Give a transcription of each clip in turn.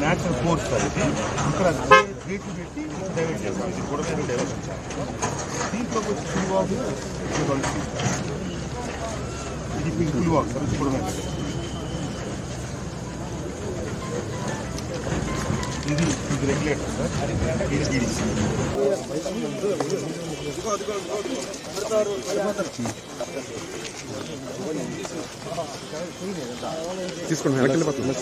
Natural force sir ఇక్కడ గే- గేట్లు పెట్టి డైవర్ట్ చేస్తాం. ఇది కూడా డైవర్ట్ దీంట్లోకి వచ్చి పులివాగు ఇది ఇది మీకు పులివాగు సార్ ఇది కూడా ఇది ఇది రెగ్యులేటర్ సార్ ఇది డీడీసీ తీసుకోండి వెనక్కి వెళ్ళిపోతుంది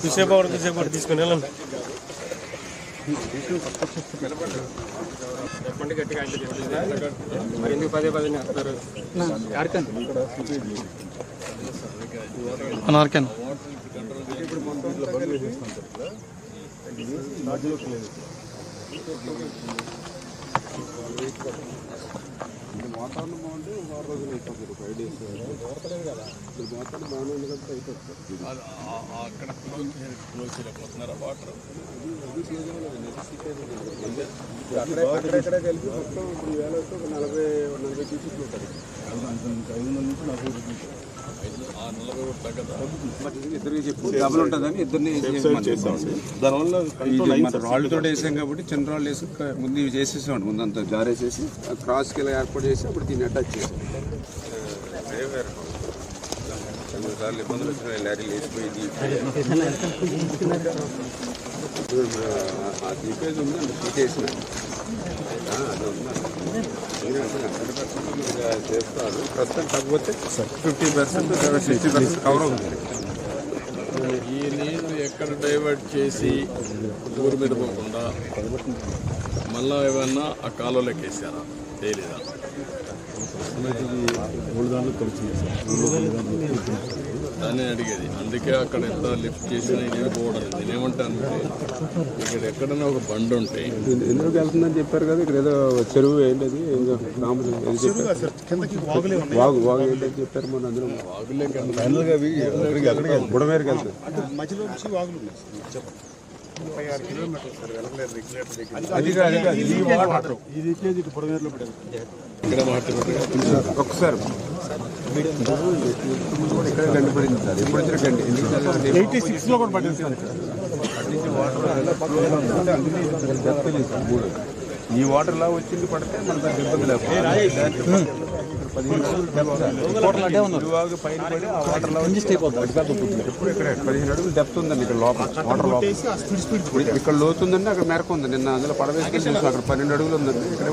కుసేపు ఒకటి కుసేపు ఒకటి తీసుకుని వెళ్ళండి చెప్పండి గట్టిగా మరి ఎందుకు పదే పదే నేస్తారు అనార్కెన్. వాతావరణం అక్కడ ఒక నలభై డబుల్ ఉంటుందని ఇద్దరిని దానివల్ల రాళ్ళతో వేసాం కాబట్టి చిన్న రాళ్ళు వేసి ముందు చేసేసాం ముందంతా జారేసేసి క్రాస్కి ఇలా ఏర్పాటు చేసి అప్పుడు దీన్ని అటాచ్ చేసాం సార్లు ఇబ్బందులు వచ్చినాయి లారీలు వేసిపోయింది ఆ తీపేజ్ ఉందండి తీసేసిన. అది ఉందండి చేస్తారు ప్రస్తుతం కాకపోతే fifty percent sixty percent cover అవుతుంది. ఈ నీళ్ళు ఎక్కడ డైవర్ట్ చేసి ఊరి మీద పోకుండా మళ్ళా ఏమన్నా ఆ కాలువలోకి వేసారా? తెలియదా దాన్ని అడిగేది. అందుకే అక్కడ ఎంత లిఫ్ట్ చేసినా నీళ్ళు పోవడం. నేనేమంటానంటే ఇక్కడ ఎక్కడైనా ఒక బండి ఉంటే ఎందుకు వెళ్తుందని చెప్పారు కదా ఇక్కడ ఏదో చెరువు ఏంటది ఉన్నాయి. వాగు వాగు ఏంటని చెప్పారు మన బుడమేరుకి మధ్యలో నుంచి వాగులు ఉన్నాయి సార్ చెప్పండి. ముప్పై ఆరు కిలోమీటర్లు సార్ వెళ్ళలేదు రెగ్యులేటర్ దగ్గర. అది కాదు. ఈ వాటర్. లీకేజ్ ఇటు బుడమేరులో పెట్టారు ఇక్కడ మాట్లాడుకుంటే ఒక్కసారి కూడా ఇక్కడ. గండి పడింది సార్. ఎప్పుడు వచ్చిన గండి. ఎందుకంటే ఎయిటీ సిక్స్లో కూడా పట్టింది సార్ ఈ వాటర్ లా వచ్చింది పడితే మనకు ఇబ్బంది పైన పడి ఆ వాటర్ లా వచ్చి ఎప్పుడు ఇక్కడ పదిహేను అడుగులు డెప్త్ ఉందండి ఇక్కడ లోపల. వాటర్ లోపల. ఆ స్పీడ్ స్పీడ్ ఇక్కడ లోతుందండి అక్కడ మేరకు ఉంది. నిన్న అందులో పడవేసుకొని చూసిన అక్కడ పన్నెండు అడుగులు ఉందండి. ఇక్కడ